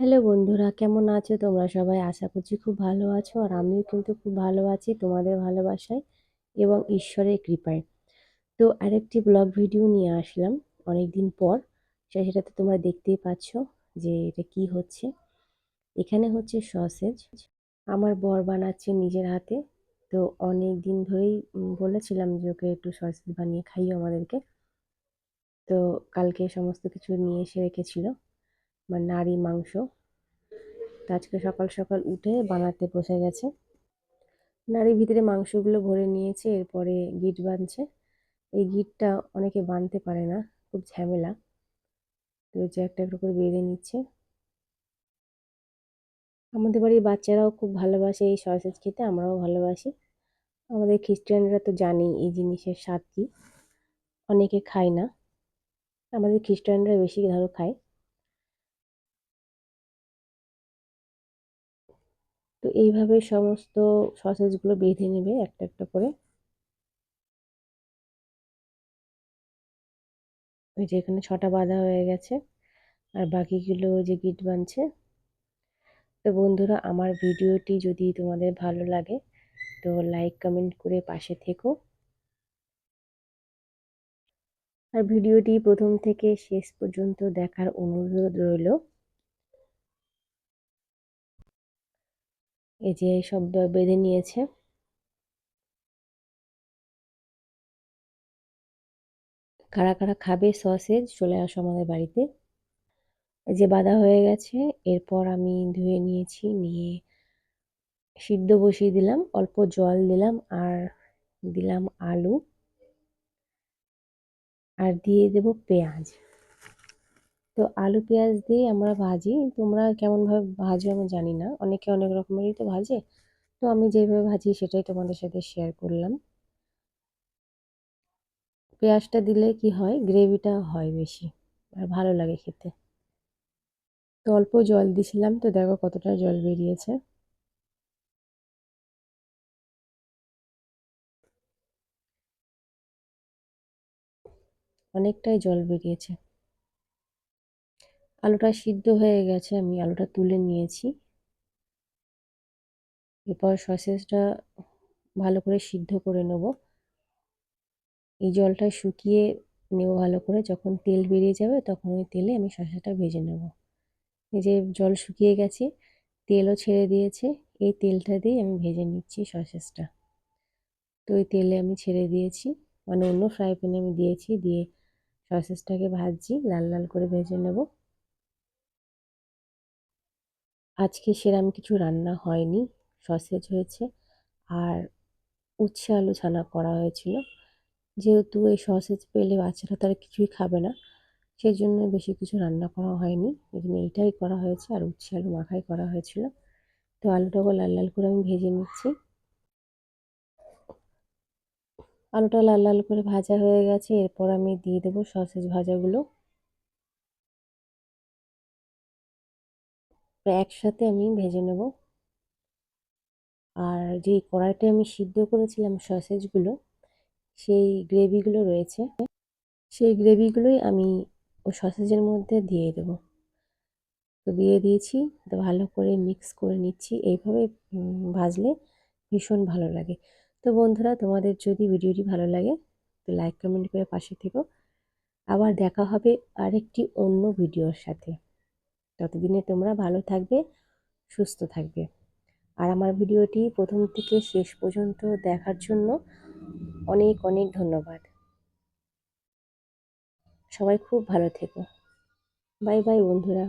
Hello বন্ধুরা, কেমন আছো তোমরা সবাই? আশা করছি খুব ভালো আছো আর আমিও কিন্তু খুব ভালো আছি তোমাদের ভালোবাসায় এবং ঈশ্বরের কৃপায়। তো আরেকটি ব্লগ ভিডিও নিয়ে আসলাম অনেক দিন পর। সেটা তো তোমরা দেখতেই পাচ্ছ যে এটা কি হচ্ছে। এখানে হচ্ছে সসেজ। আমার বর বানাচ্ছে নিজের হাতে। তো অনেক দিন ধরেই বলেছিলাম যে ওকে একটু সসেজ বানিয়ে খাইও আমাদেরকে। তো কালকে সমস্ত কিছু নিয়ে এসে রেখেছিল। বা নাড়ি মাংস। আজকে সকাল সকাল উঠে বানাতে বসে গেছে। নাড়ির ভিতরে মাংসগুলো ভরে নিয়েছে, এরপরে গিট বাঁধছে এই গিটটা অনেকে বাঁধতে পারে না, খুব ঝামেলা। তো যে একটা একটা করে বেঁধে নিচ্ছে। আমাদের বাড়ির বাচ্চারাও খুব ভালোবাসে এই সসেজ খেতে, আমরাও ভালোবাসি। আমাদের খ্রিস্টানরা তো জানেই এই জিনিসের স্বাদ কী। অনেকে খায় না। আমাদের খ্রিস্টানরা বেশি ধরো খায়। তো এইভাবে সমস্ত সসেজগুলো বেঁধে নেবে একটা একটা করে। ওই যে এখানে ছটা বাঁধা হয়ে গেছে। আর বাকিগুলো যে গিট বানছে। তো বন্ধুরা, আমার ভিডিওটি যদি তোমাদের ভালো লাগে, তো লাইক কমেন্ট করে পাশে থেকো। আর ভিডিওটি প্রথম থেকে শেষ পর্যন্ত দেখার অনুরোধ রইল। এই যে সব বেঁধে নিয়েছে। কারা কারা খাবে সসেজ চলে আসো আমাদের বাড়িতে। যে বাঁধা হয়ে গেছে, এরপর আমি ধুয়ে নিয়েছি, নিয়ে সিদ্ধ বসিয়ে দিলাম, অল্প জল দিলাম আর দিলাম আলু। আর দিয়ে দেব পেঁয়াজ। তো আলু, পেঁয়াজ দিয়ে আমরা ভাজি। তোমরা কেমনভাবে ভাজো আমি জানি না। অনেকে অনেক রকমেরই তো ভাজে। তো আমি যেভাবে ভাজি সেটাই তোমাদের সাথে শেয়ার করলাম। পেঁয়াজটা দিলে কি হয়? গ্রেভিটা হয় বেশি আর ভালো লাগে খেতে। তো অল্প জল দিছিলাম। তো দেখো কতটা জল বেরিয়েছে। অনেকটাই জল বেরিয়েছে। আলুটা সিদ্ধ হয়ে গেছে, আমি আলুটা তুলে নিয়েছি। এরপর সসেসটা ভালো করে সিদ্ধ করে নেব। এই জলটা শুকিয়ে নেব ভালো করে, যখন তেল বেরিয়ে যাবে তখন ওই তেলে আমি শসাটা ভেজে নেব। এই যে জল শুকিয়ে গেছে, তেলও ছেড়ে দিয়েছে, এই তেলটা দিয়ে আমি ভেজে নিচ্ছি সসেসটা। তো ওই তেলে আমি ছেড়ে দিয়েছি মানে অন্য ফ্রাই প্যানে আমি দিয়েছি, দিয়ে সসেসটাকে ভাজছি, লাল লাল করে ভেজে নেব। আজকে সেরাম কিছু রান্না হয়নি সসেজ হয়েছে আর উচ্ছে আলু ছানা করা হয়েছিল। যেহেতু এই সসেজ পেলে বাচ্চারা তারা কিছুই খাবে না সেই জন্য বেশি কিছু রান্না করা হয়নি। জন্য এইটাই করা হয়েছে আর উচ্ছে আলু মাখাই করা হয়েছিল। তো আলুটাকে লাল লাল করে আমি ভেজে নিচ্ছি। আলুটা লাল লাল করে ভাজা হয়ে গেছে, এরপর আমি দিয়ে দেবো সসেজ ভাজাগুলো। একসাথে আমি ভেজে নেব। আর যে কড়াইতে আমি সিদ্ধ করেছিলাম সসেজগুলো, সেই গ্রেভিগুলো রয়েছে। সেই গ্রেভিগুলোই আমি ও সসেজের মধ্যে দিয়ে দেবো। তো দিয়ে দিয়েছি, তো ভালো করে মিক্স করে নিচ্ছি। এইভাবে ভাজলে ভীষণ ভালো লাগে। তো বন্ধুরা, তোমাদের যদি ভিডিওটি ভালো লাগে, তো লাইক, কমেন্ট করে পাশে থেকো। আবার দেখা হবে আরেকটি অন্য ভিডিওর সাথে। ততদিনে তোমরা ভালো থাকবে, সুস্থ থাকবে। আর আমার ভিডিওটি প্রথম থেকে শেষ পর্যন্ত দেখার জন্য অনেক অনেক ধন্যবাদ। সবাই খুব ভালো থেকো। বাই বাই বন্ধুরা।